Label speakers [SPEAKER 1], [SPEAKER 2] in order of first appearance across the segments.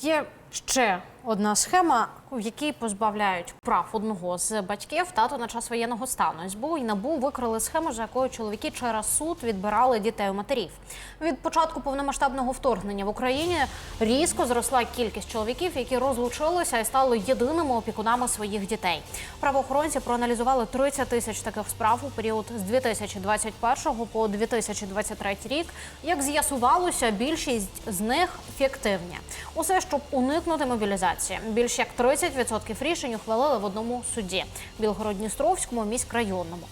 [SPEAKER 1] Є ще одна схема, в якій позбавляють прав одного з батьків тато на час воєнного стану. СБУ і НАБУ викрили схему, за якою чоловіки через суд відбирали дітей у матерів. Від початку повномасштабного вторгнення в Україні різко зросла кількість чоловіків, які розлучилися і стали єдиними опікунами своїх дітей. Правоохоронці проаналізували 30 тисяч таких справ у період з 2021 по 2023 рік. Як з'ясувалося, більшість з них фіктивні. Усе, щоб уникнути мобілізації. Більш як 30% рішень ухвалили в одному суді Білгород-Дністровському міськрайонному.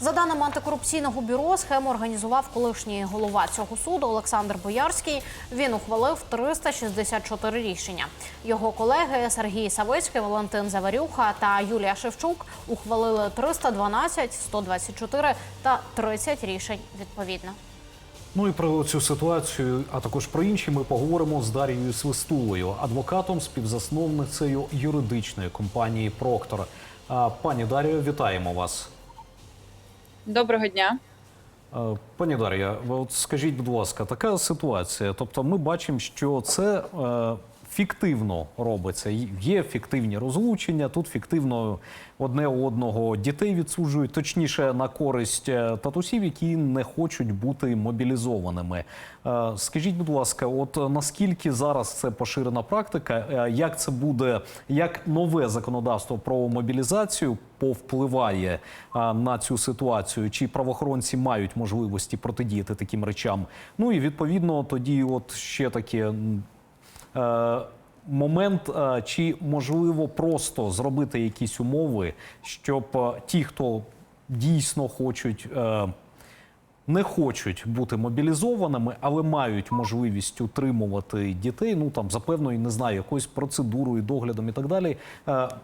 [SPEAKER 1] За даними антикорупційного бюро, схему організував колишній голова цього суду Олександр Боярський. Він ухвалив 364 рішення. Його колеги Сергій Савицький, Валентин Заварюха та Юлія Шевчук ухвалили 312, 124 та 30 рішень відповідно.
[SPEAKER 2] Ну і про цю ситуацію, а також про інші, ми поговоримо з Дарією Свистулою, адвокатом, співзасновницею юридичної компанії Проктор. Пані Дарію, вітаємо вас.
[SPEAKER 3] Доброго дня.
[SPEAKER 2] Пані Дар'я, от скажіть, будь ласка, така ситуація. Тобто, ми бачимо, що це е, фіктивно робиться. Є фіктивні розлучення. Тут фіктивно одне одного дітей відсуджують, точніше на користь е, татусів, які не хочуть бути мобілізованими. Е, скажіть, будь ласка, от наскільки зараз це поширена практика? Е, Як це буде, як нове законодавство про мобілізацію повпливає на цю ситуацію? Чи правоохоронці мають можливості протидіяти таким речам? Ну і відповідно тоді, от ще таке. Е, Момент, е, чи можливо просто зробити якісь умови, щоб е, ті, хто дійсно хочуть не хочуть бути мобілізованими, але мають можливість утримувати дітей, ну там за певною, не знаю, якоюсь процедурою, доглядом і так далі,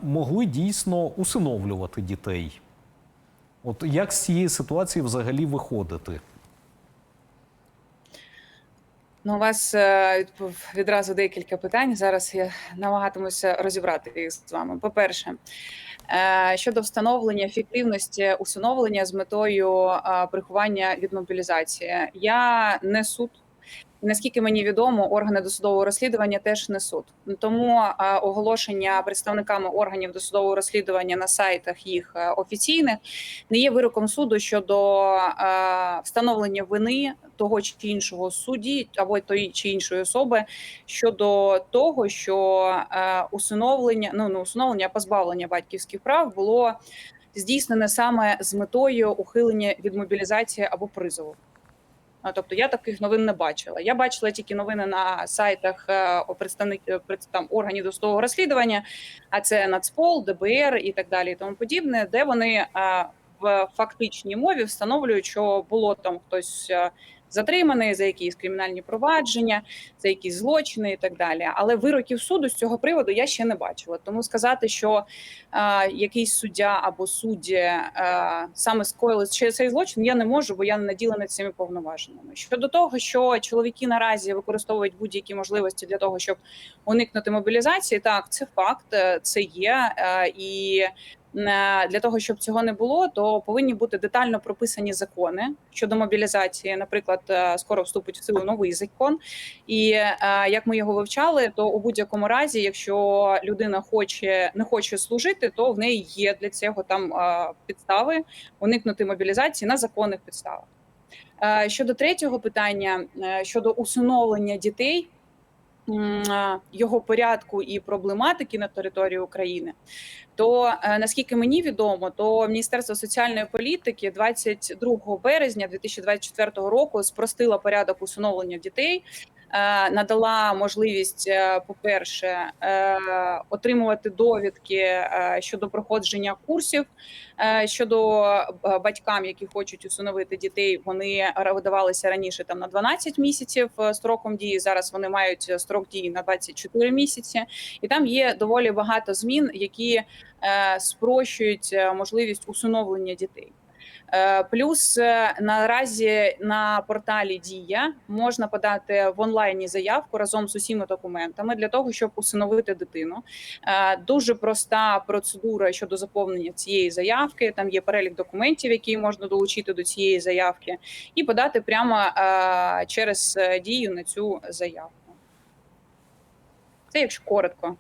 [SPEAKER 2] могли дійсно усиновлювати дітей. От як з цієї ситуації взагалі виходити?
[SPEAKER 3] Ну, у вас е, відразу декілька питань. Зараз я намагатимуся розібрати їх з вами. По-перше, е, щодо встановлення ефективності усиновлення з метою е, приховання від мобілізації, я не суд. Наскільки мені відомо, органи досудового розслідування теж не суд. Тому оголошення представниками органів досудового розслідування на сайтах їх е, офіційних не є вироком суду щодо е, встановлення вини того чи іншого судді або тої чи іншої особи щодо того, що е, усиновлення, ну не усиновлення, а позбавлення батьківських прав було здійснене саме з метою ухилення від мобілізації або призову. Тобто я таких новин не бачила. Я бачила тільки новини на сайтах е, представник е, там, органів досудового розслідування, а це Нацпол, ДБР і так далі, і тому подібне, де вони е, в фактичній мові встановлюють, що було там хтось затриманий за якісь кримінальні провадження, за якісь злочини і так далі. Але вироків суду з цього приводу я ще не бачила. Тому сказати, що е, якийсь суддя або судді е, саме скоїли ще цей злочин, я не можу, бо я не наділена цими повноваженнями. Щодо того, що чоловіки наразі використовують будь-які можливості для того, щоб уникнути мобілізації, так це факт, е, це є е, і. Е, Для того щоб цього не було, то повинні бути детально прописані закони щодо мобілізації. Наприклад, е, скоро вступить в силу новий закон, і е, як ми його вивчали, то у будь-якому разі, якщо людина хоче не хоче служити, то в неї є для цього там підстави уникнути мобілізації на законних підставах. Щодо третього питання щодо усиновлення дітей. Е, Його порядку і проблематики на території України, то е, наскільки мені відомо, то Міністерство соціальної політики 22 березня 2024 року спростило порядок усиновлення дітей, надала можливість, е, по-перше, е, отримувати довідки е, щодо проходження курсів е, щодо е, батькам, які хочуть усиновити дітей. Вони видавалися раніше там на 12 місяців е, строком дії. Зараз вони мають е, строк дії на 24 місяці, і там є доволі багато змін, які е, спрощують е, можливість усиновлення дітей. Е, Плюс е, наразі на порталі Дія можна подати в онлайні заявку разом з усіма документами для того, щоб усиновити дитину. Е, Дуже проста процедура щодо заповнення цієї заявки. Там є перелік документів, які можна долучити до цієї заявки, і подати прямо через дію на цю заявку. Це якщо коротко.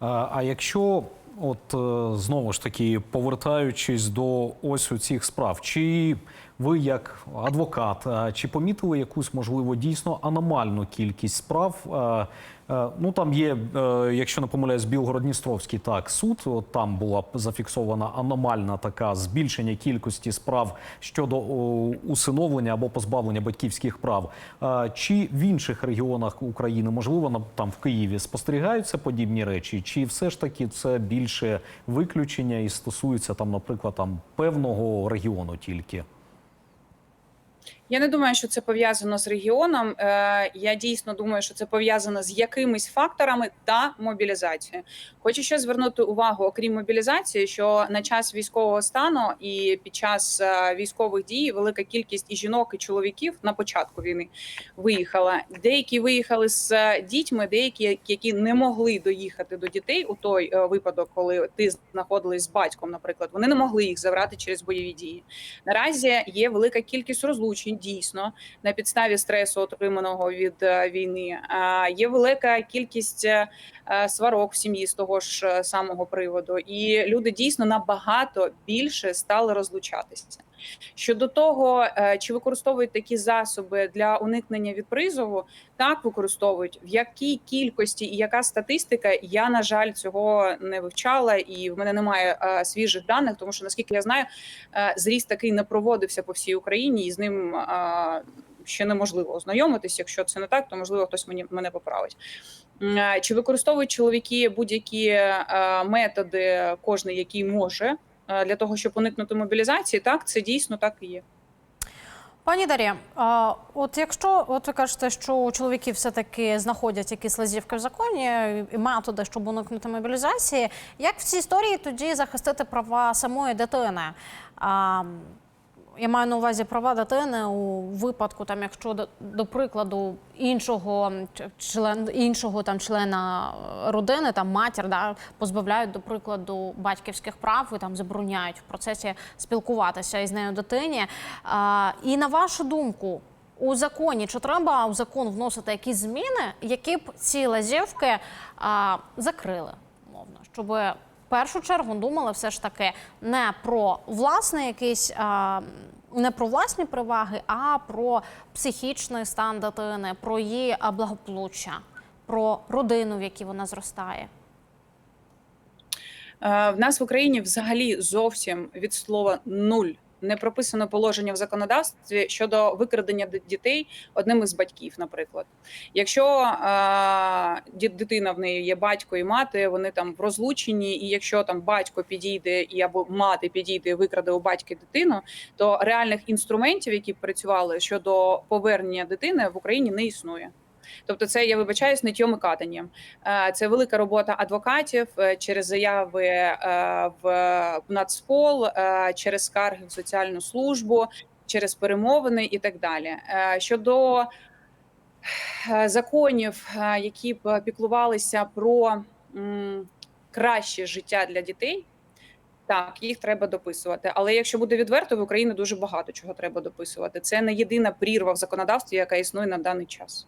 [SPEAKER 2] А, а якщо, от е, знову ж таки, повертаючись до ось у цих справ, чи ви як адвокат, чи помітили якусь можливо дійсно аномальну кількість справ? Е, Ну там є, е, якщо не помиляюсь, Білгород-Дністровський так суд. От там була зафіксована аномальна така збільшення кількості справ щодо усиновлення або позбавлення батьківських прав. А, Чи в інших регіонах України, можливо, там в Києві спостерігаються подібні речі, чи все ж таки це більше виключення і стосується там, наприклад, там певного регіону тільки?
[SPEAKER 3] Я не думаю, що це пов'язано з регіоном. Е, Я дійсно думаю, що це пов'язано з якимись факторами та мобілізацією. Хочу ще звернути увагу, окрім мобілізації, що на час військового стану і під час е, військових дій велика кількість і жінок, і чоловіків на початку війни виїхала. Деякі виїхали з е, дітьми, деякі які не могли доїхати до дітей у той випадок, коли ти знаходились з батьком, наприклад, вони не могли їх забрати через бойові дії. Наразі є велика кількість розлучень дійсно на підставі стресу, отриманого від е, війни. Є велика кількість е, е, сварок в сім'ї з того ж самого приводу, і люди дійсно набагато більше стали розлучатися. Щодо того, е, чи використовують такі засоби для уникнення від призову, так використовують. В якій кількості і яка статистика, я на жаль цього не вивчала, і в мене немає е, свіжих даних, тому що наскільки я знаю, е, зріст такий не проводився по всій Україні, і з ним ще неможливо ознайомитись. Якщо це не так, то можливо хтось мені мене поправить. Чи використовують чоловіки будь-які методи, кожний який може для того, щоб уникнути мобілізації? Так, це дійсно так і є.
[SPEAKER 1] Пані Дар'я, а, от якщо от ви кажете, що у чоловіків все таки знаходять якісь лазівки в законі і методи, щоб уникнути мобілізації, як в цій історії тоді захистити права самої дитини? Я маю на увазі права дитини у випадку, там, якщо до, прикладу іншого член іншого там члена е, родини, там матір, да, позбавляють до прикладу батьківських прав і там забороняють в процесі спілкуватися із нею дитині. А, і на вашу думку, у законі чи треба у закон вносити якісь зміни, які б ці лазівки а, закрили, мовно, щоб в першу чергу думали все ж таки не про власне якийсь. А, не про власні переваги, а про психічний стан дитини, про її благополуччя, про родину, в якій вона зростає.
[SPEAKER 3] Е, В нас в Україні взагалі зовсім від слова нуль не прописано положення в законодавстві щодо викрадення дітей одним із батьків, наприклад. Якщо е, дитина в неї є батько і мати, вони там в розлученні, і якщо там батько підійде і або мати підійде і викраде у батька дитину, то реальних інструментів, які працювали щодо повернення дитини в Україні не існує. Тобто, це я вибачаюсь ниттєм і катанням. Е, Це велика робота адвокатів е, через заяви е, в Нацпол, через скарги в соціальну службу, через перемовини і так далі. Щодо законів, які б піклувалися про краще життя для дітей. Так, їх треба дописувати. Але якщо буде відверто, в Україні дуже багато чого треба дописувати. Це не єдина прірва в законодавстві, яка існує на даний час.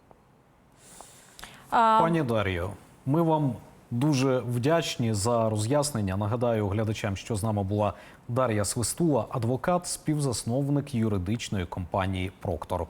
[SPEAKER 2] Пані Дар'ю, ми вам дуже вдячні за роз'яснення. Нагадаю глядачам, що з нами була Дар'я Свистула, адвокат, співзасновник юридичної компанії Проктор.